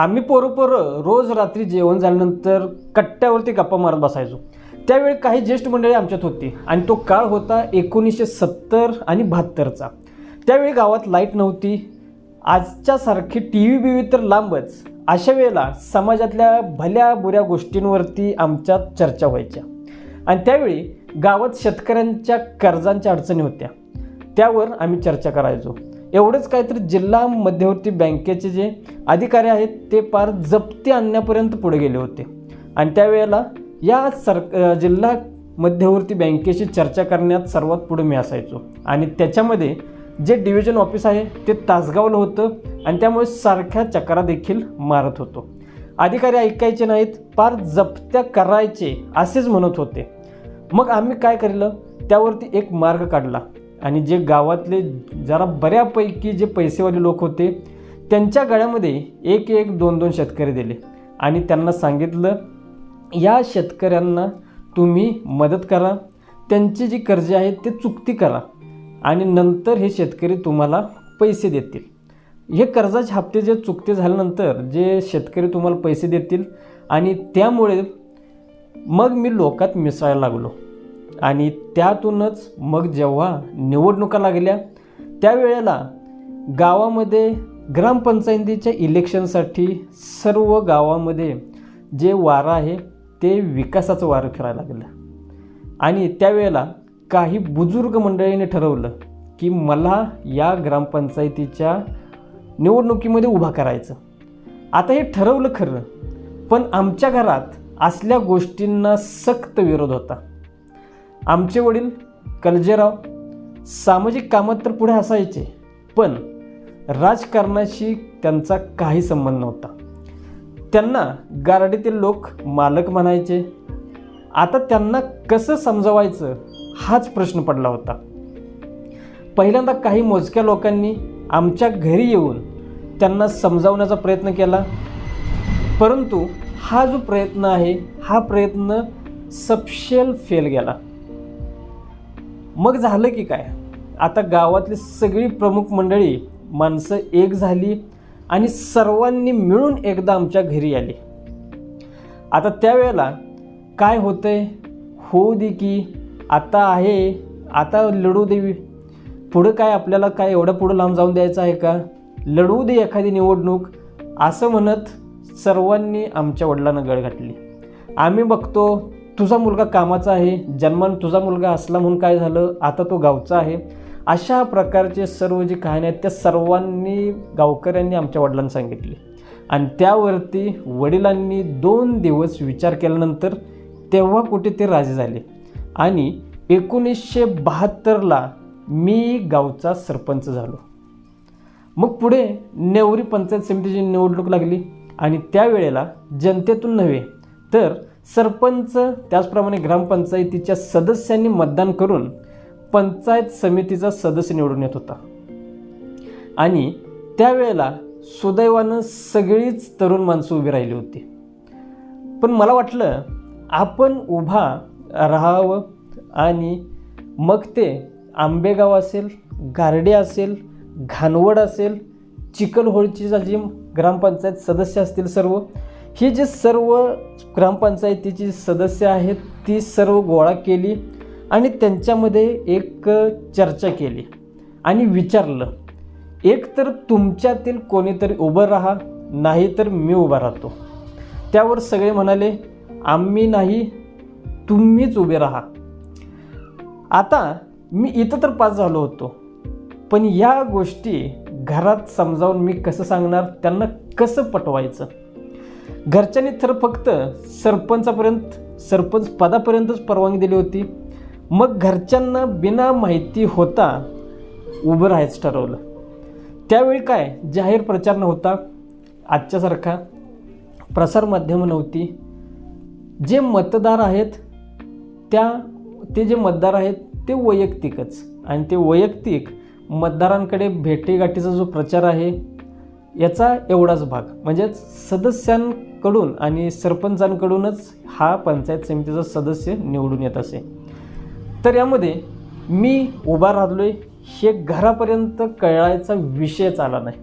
आम्ही पोरं पोरं रोज रात्री जेवण झाल्यानंतर कट्ट्यावरती गप्पा मारत बसायचो. त्यावेळी काही ज्येष्ठ मंडळी आमच्यात होती आणि तो काळ होता एकोणीसशे सत्तर आणि बहात्तरचा. त्यावेळी गावात लाइट नव्हती. आजच्यासारखी टी व्ही बी व्ही तर लांबच. अशा वेळेला समाजातल्या भल्या बुऱ्या गोष्टींवरती आमच्यात चर्चा व्हायच्या. आणि त्यावेळी गावात शेतकऱ्यांच्या कर्जांच्या अडचणी होत्या. त्यावर आम्ही चर्चा करायचो. एवढंच काय तर जिल्हा मध्यवर्ती बँकेचे जे अधिकारी आहेत ते पार जप्ती आणण्यापर्यंत पुढे गेले होते. आणि त्यावेळेला या सर जिल्हा मध्यवर्ती बँकेशी चर्चा करण्यात सर्वात पुढे मी असायचो. आणि त्याच्यामध्ये जे डिव्हिजन ऑफिस आहे ते तासगावलं होतं आणि त्यामुळे सारख्या चक्रा देखील मारत होतो. अधिकारी ऐकायचे नाहीत पार जप्त्या करायचे असेच म्हणत होते. मग आम्ही काय केलं त्यावरती एक मार्ग काढला. आणि जे गावातले जरा बऱ्यापैकी जे पैसेवाले लोक होते त्यांच्या गळ्यामध्ये एक एक दोन दोन शेतकरी दिले. आणि त्यांना सांगितलं या शेतकऱ्यांना तुम्ही मदत करा त्यांची जी कर्जे आहेत ते चुकती करा आणि नंतर हे शेतकरी तुम्हाला पैसे देतील. हे कर्जाचे हप्ते जे चुकते झाल्यानंतर जे शेतकरी तुम्हाला पैसे देतील आणि त्यामुळे मग मी लोकात मिसळायला लागलो. आणि त्यातूनच मग जेव्हा निवडणुका लागल्या त्यावेळेला गावामध्ये ग्रामपंचायतीच्या इलेक्शनसाठी सर्व गावामध्ये जे वारं आहे ते विकासाचं वारं फिरायला लागलं. आणि त्यावेळेला काही बुजुर्ग मंडळीने ठरवलं की मला या ग्रामपंचायतीच्या निवडणुकीमध्ये उभा करायचं. आता हे ठरवलं खरं पण आमच्या घरात असल्या गोष्टींना सक्त विरोध होता. आमचे वडील कलजेराव सामाजिक कामात तर पुढे असायचे पण राजकारणाशी त्यांचा काही संबंध नव्हता. त्यांना गारडीतील लोक मालक म्हणायचे. आता त्यांना कसं समजवायचं हाच प्रश्न पडला होता. पहिल्यांदा काही मोजक्या लोकांनी आमच्या घरी येऊन त्यांना समजावण्याचा प्रयत्न केला. परंतु हा जो प्रयत्न आहे हा प्रयत्न सपशेल फेल गेला. मग झालं की काय? आता गावातली सगळी प्रमुख मंडळी माणसं एक झाली आणि सर्वांनी मिळून एकदा आमच्या घरी आली. आता त्यावेळेला काय होतंय? होऊ दे की आता आहे आता लढू देवी पुढं काय आपल्याला काय एवढं पुढं लांब जाऊन द्यायचं आहे का? लढवू दे एखादी निवडणूक असं म्हणत सर्वांनी आमच्या वडिलांना गळ घातली. आम्ही बघतो तुझा मुलगा कामाचा आहे जन्मान तुझा मुलगा असला म्हणून काय झालं? आता तो गावचा आहे. अशा प्रकारचे सर्व जी कहाणी आहेत त्या सर्वांनी गावकऱ्यांनी आमच्या वडिलांना सांगितली. आणि त्यावरती वडिलांनी दोन दिवस विचार केल्यानंतर तेव्हा कुठे ते राजे झाले. आणि एकोणीसशे बहात्तरला मी गावचा सरपंच झालो. मग पुढे नेवरी पंचायत समितीची निवडणूक लागली आणि त्यावेळेला जनतेतून नव्हे तर सरपंच त्याचप्रमाणे ग्रामपंचायतीच्या सदस्यांनी मतदान करून पंचायत समितीचा सदस्य निवडून येत होता. आणि त्यावेळेला सुदैवानं सगळीच तरुण माणसं उभी राहिली होती. पण मला वाटलं आपण उभा राहावं आणि मग ते आंबेगाव असेल गारडे असेल घाणवड असेल चिखलहोळचीचा जी ग्रामपंचायत सदस्य असतील सर्व हे जे सर्व ग्रामपंचायतीची सदस्य आहेत ती सर्व गोळा केली आणि त्यांच्यामध्ये एक चर्चा केली आणि विचारलं एक तर तुमच्यातील कोणीतरी उभं राहा नाही तर मी उभा राहतो. त्यावर सगळे म्हणाले आम्ही नाही तुम्हीच उभे राहा. आता मी इथं तर पास झालो होतो पण या गोष्टी घरात समजावून मी कसं सांगणार त्यांना कसं पटवायचं? घरच्यांनी तर फक्त सरपंचापर्यंत सरपंच पदापर्यंतच परवानगी दिली होती. मग घरच्यांना बिना माहिती होता उभं राहायचं ठरवलं. त्यावेळी काय? जाहीर प्रचार नव्हता. आजच्यासारखा प्रसारमाध्यमं नव्हती. जे मतदार आहेत त्या ते जे मतदार आहेत ते वैयक्तिकच. आणि ते वैयक्तिक मतदारांकडे भेटीगाठीचा जो प्रचार आहे याचा एवढाच भाग. म्हणजेच सदस्यां कडून आणि सरपंचांकडूनच हा पंचायत समितीचा सदस्य निवडून येत असे. तर यामध्ये मी उभा राहिलो आहे हे घरापर्यंत कळायचा विषयच आला नाही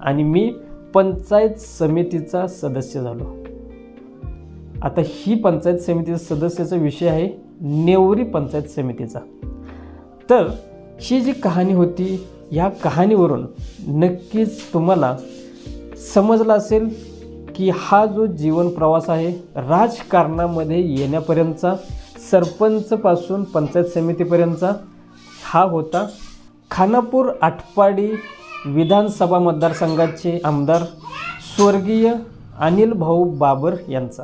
आणि मी पंचायत समितीचा सदस्य झालो. आता ही पंचायत समितीचा सदस्याचा विषय आहे नेवरी पंचायत समितीचा. तर ही जी कहाणी होती या कहाणीवरून नक्कीच तुम्हाला समजलं असेल की हा जो जीवन प्रवास आहे राजकारणामध्ये येण्यापर्यंतचा सरपंचपासून पंचायत समितीपर्यंतचा हा होता. खानापूर आटपाडी विधानसभा मतदारसंघाचे आमदार स्वर्गीय अनिल भाऊ बाबर यांचा.